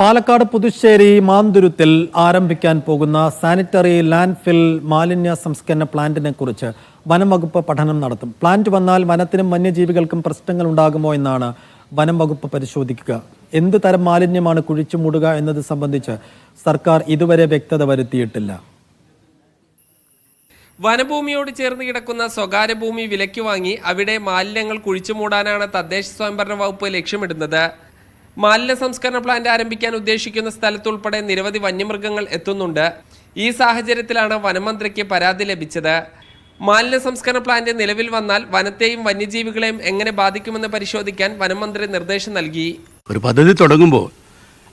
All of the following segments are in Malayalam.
പാലക്കാട് പുതുശ്ശേരി മാന്തുരുത്തിൽ ആരംഭിക്കാൻ പോകുന്ന സാനിറ്ററി ലാൻഡ് ഫിൽ മാലിന്യ സംസ്കരണ പ്ലാന്റിനെ കുറിച്ച് വനം വകുപ്പ് പഠനം നടത്തും. പ്ലാന്റ് വന്നാൽ വനത്തിനും വന്യജീവികൾക്കും പ്രശ്നങ്ങൾ ഉണ്ടാകുമോ എന്നാണ് വനം വകുപ്പ് പരിശോധിക്കുക. എന്ത് തരം മാലിന്യമാണ് കുഴിച്ചു മൂടുക എന്നത് സംബന്ധിച്ച് സർക്കാർ ഇതുവരെ വ്യക്തത വരുത്തിയിട്ടില്ല. വനഭൂമിയോട് ചേർന്ന് കിടക്കുന്ന സ്വകാര്യ ഭൂമി വിലയ്ക്ക് വാങ്ങി അവിടെ മാലിന്യങ്ങൾ കുഴിച്ചു മൂടാനാണ് തദ്ദേശ സ്വയംഭരണ വകുപ്പ് ലക്ഷ്യമിടുന്നത്. മാലിന്യ സംസ്കരണ പ്ലാന്റ് ആരംഭിക്കാൻ ഉദ്ദേശിക്കുന്ന സ്ഥലത്തുൾപ്പെടെ നിരവധി വന്യമൃഗങ്ങൾ എത്തുന്നുണ്ട്. ഈ സാഹചര്യത്തിലാണ് വനമന്ത്രിക്ക് പരാതി ലഭിച്ചത്. മാലിന്യ സംസ്കരണ പ്ലാന്റ് നിലവിൽ വന്നാൽ വനത്തെയും വന്യജീവികളെയും എങ്ങനെ ബാധിക്കുമെന്ന് പരിശോധിക്കാൻ വനമന്ത്രി നിർദ്ദേശം നൽകി. ഒരു പദ്ധതി തുടങ്ങുമ്പോൾ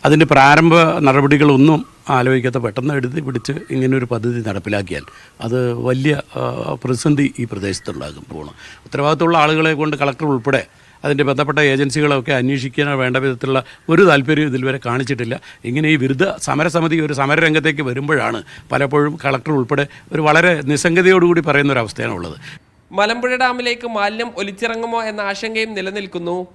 അതിന്റെ പ്രാരംഭ നടപടികളൊന്നും ആലോചിക്കാത്ത പെട്ടെന്ന് എടുത്ത് പിടിച്ച് ഇങ്ങനൊരു പദ്ധതി നടപ്പിലാക്കിയാൽ അത് വലിയ പ്രതിസന്ധി ഈ പ്രദേശത്തുണ്ടാകും. പോകണം ഉത്തരവാദിത്തമുള്ള ആളുകളെ കൊണ്ട് കളക്ടർ ഉൾപ്പെടെ അതിന്റെ ബന്ധപ്പെട്ട ഏജൻസികളൊക്കെ അന്വേഷിക്കാൻ വേണ്ട വിധത്തിലുള്ള ഒരു താല്പര്യം ഇതിൽ വരെ കാണിച്ചിട്ടില്ല. ഇങ്ങനെ ഈ വിരുദ്ധ സമരസമിതി ഒരു സമരരംഗത്തേക്ക് വരുമ്പോഴാണ് പലപ്പോഴും കളക്ടർ ഉൾപ്പെടെ ഒരു വളരെ നിസ്സംഗതയോടുകൂടി പറയുന്ന ഒരു അവസ്ഥയാണ് ഉള്ളത്. മലമ്പുഴ ഡാമിലേക്ക് മാലിന്യം ഒലിച്ചിറങ്ങുമോ എന്ന ആശങ്കയും നിലനിൽക്കുന്നു.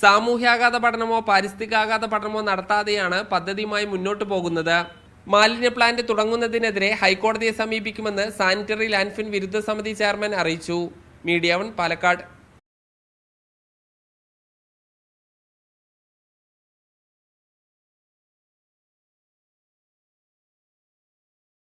സാമൂഹ്യാഘാത പഠനമോ പാരിസ്ഥിതികാഘാത പഠനമോ നടത്താതെയാണ് പദ്ധതിയുമായി മുന്നോട്ട് പോകുന്നത്. മാലിന്യ പ്ലാന്റ് തുടങ്ങുന്നതിനെതിരെ ഹൈക്കോടതിയെ സമീപിക്കുമെന്ന് സാനിറ്ററി ലാൻഡ്ഫിൻ വിരുദ്ധ സമിതി ചെയർമാൻ അറിയിച്ചു. Media one Palakkad.